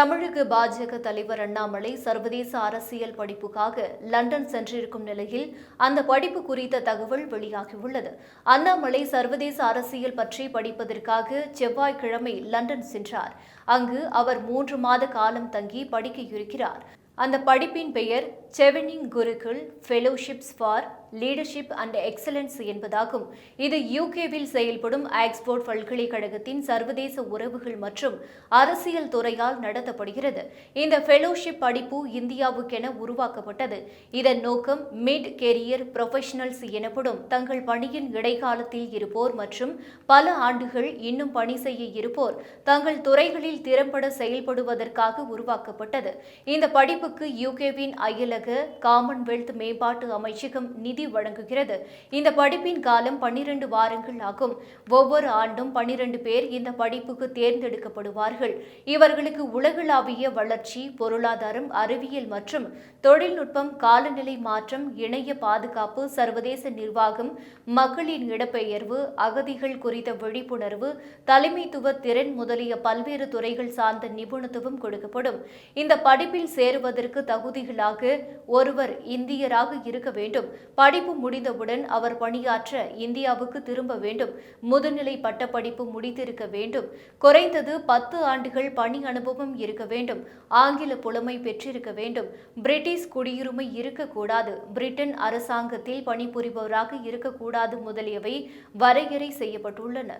தமிழக பாஜக தலைவர் அண்ணாமலை சர்வதேச அரசியல் படிப்புக்காக லண்டன் சென்றிருக்கும் நிலையில் அந்த படிப்பு குறித்த தகவல் வெளியாகியுள்ளது. அண்ணாமலை சர்வதேச அரசியல் பற்றி படிப்பதற்காக செவ்வாய்க்கிழமை லண்டன் சென்றார். அங்கு அவர் மூன்று மாத காலம் தங்கி படிக்க இருக்கிறார். அந்த படிப்பின் பெயர் Chevening Gurukul fellowships for leadership and excellence என்பதாகும். இது யூகேவில் செயல்படும் ஆக்ஸ்போர்ட் பல்கலைக்கழகத்தின் சர்வதேச உறவுகள் மற்றும் அரசியல் துறையால் நடத்தப்படுகிறது. இந்த ஃபெலோஷிப் படிப்பு இந்தியாவுக்கென உருவாக்கப்பட்டது. இதன் நோக்கம் மிட் கெரியர் ப்ரொஃபஷனல்ஸ் எனப்படும் தங்கள் பணியின் இடைக்காலத்தில் இருப்போர் மற்றும் பல ஆண்டுகள் இன்னும் பணி செய்ய இருப்போர் தங்கள் துறைகளில் திறம்பட செயல்படுவதற்காக உருவாக்கப்பட்டது. இந்த படிப்புக்கு யூகேவின் அயலக காமன்வெல்த் மேம்பாட்டு அமைச்சகம் நிதி வழங்குகிறது. இந்த படிப்பின் காலம் பன்னிரண்டு வாரங்கள் ஆகும். ஒவ்வொரு ஆண்டும் பன்னிரண்டு பேர் இந்த படிப்புக்கு தேர்ந்தெடுக்கப்படுவார்கள். இவர்களுக்கு உலகளாவிய வளர்ச்சி பொருளாதாரம் அறிவியல் மற்றும் தொழில்நுட்பம் காலநிலை மாற்றம் இணைய பாதுகாப்பு சர்வதேச நிர்வாகம் மக்களின் இடப்பெயர்வு அகதிகள் குறித்த விழிப்புணர்வு தலைமைத்துவ திறன் முதலிய பல்வேறு துறைகள் சார்ந்த நிபுணத்துவம் கொடுக்கப்படும். இந்த படிப்பில் சேருவதற்கு தகுதிகளாக ஒருவர் இந்தியராக இருக்க வேண்டும். படிப்பு முடிந்தவுடன் அவர் பணியாற்ற இந்தியாவுக்கு திரும்ப வேண்டும். முதுநிலை பட்டப்படிப்பு முடித்திருக்க வேண்டும். குறைந்தது பத்து ஆண்டுகள் பணி அனுபவம் இருக்க வேண்டும். ஆங்கில புலமை பெற்றிருக்க வேண்டும். பிரிட்டிஷ் குடியுரிமை இருக்கக்கூடாது. பிரிட்டன் அரசாங்கத்தில் பணிபுரிபவராக இருக்கக்கூடாது முதலியவை வரையறை செய்யப்பட்டுள்ளன.